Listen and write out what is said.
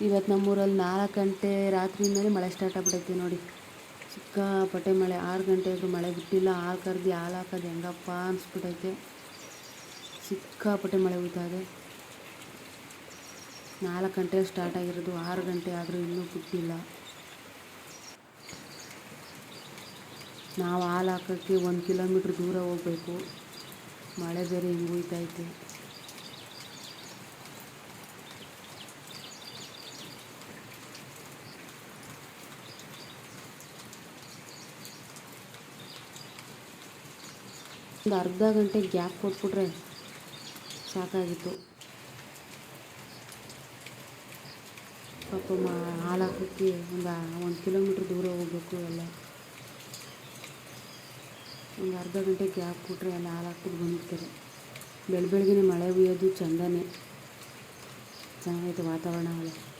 ಇವತ್ತು ನಮ್ಮೂರಲ್ಲಿ ನಾಲ್ಕು ಗಂಟೆ ರಾತ್ರಿಯಿಂದಲೇ ಮಳೆ ಸ್ಟಾರ್ಟ್ ಆಗ್ಬಿಟ್ಟೈತಿ ನೋಡಿ. ಸಿಕ್ಕಾಪಟ್ಟೆ ಮಳೆ. ಆರು ಗಂಟೆ ಆದರೂ ಮಳೆ ಬಿಟ್ಟಿಲ್ಲ. ಹಾಲು ಕರೆದು ಹಾಲು ಹಾಕೋದು ಹೆಂಗಪ್ಪ ಅನಿಸ್ಬಿಟ್ಟೈತೆ ಸಿಕ್ಕಾಪಟ್ಟೆ ಮಳೆ ಹುಯ್ತಾ ಇದೆ. ನಾಲ್ಕು ಗಂಟೆ ಸ್ಟಾರ್ಟ್ ಆಗಿರೋದು. ಆರು ಗಂಟೆ ಆದರೂ ಇನ್ನೂ ಬಿಟ್ಟಿಲ್ಲ. ನಾವು ಹಾಲು ಹಾಕೋಕ್ಕೆ ಒಂದು ಕಿಲೋಮೀಟ್ರ್ ದೂರ ಹೋಗಬೇಕು. ಮಳೆ ಬೇರೆ ಹಿಂಗೆ ಹುಯ್ತೈತೆ ಒಂದು ಅರ್ಧ ಗಂಟೆ ಗ್ಯಾಪ್ ಕೊಟ್ಬಿಟ್ರೆ ಸಾಕಾಗಿತ್ತು. ಪಾಪ ಮಾ ಹಾಲು ಒಂದು ಒಂದು ಕಿಲೋಮೀಟ್ರ್ ದೂರ ಹೋಗ್ಬೇಕು ಎಲ್ಲ. ಒಂದು ಅರ್ಧ ಗಂಟೆ ಗ್ಯಾಪ್ ಕೊಟ್ಟರೆ ಎಲ್ಲ ಹಾಲಾಕ್ಬಿಟ್ಟು ಬಂದಿರ್ತಾರೆ ಬೆಳ ಬೆಳಗ್ಗೆ ಮಳೆ ಹುಯ್ಯೋದು ಚಂದನೇ. ಚೆನ್ನಾಗೈತೆ ವಾತಾವರಣ ಎಲ್ಲ.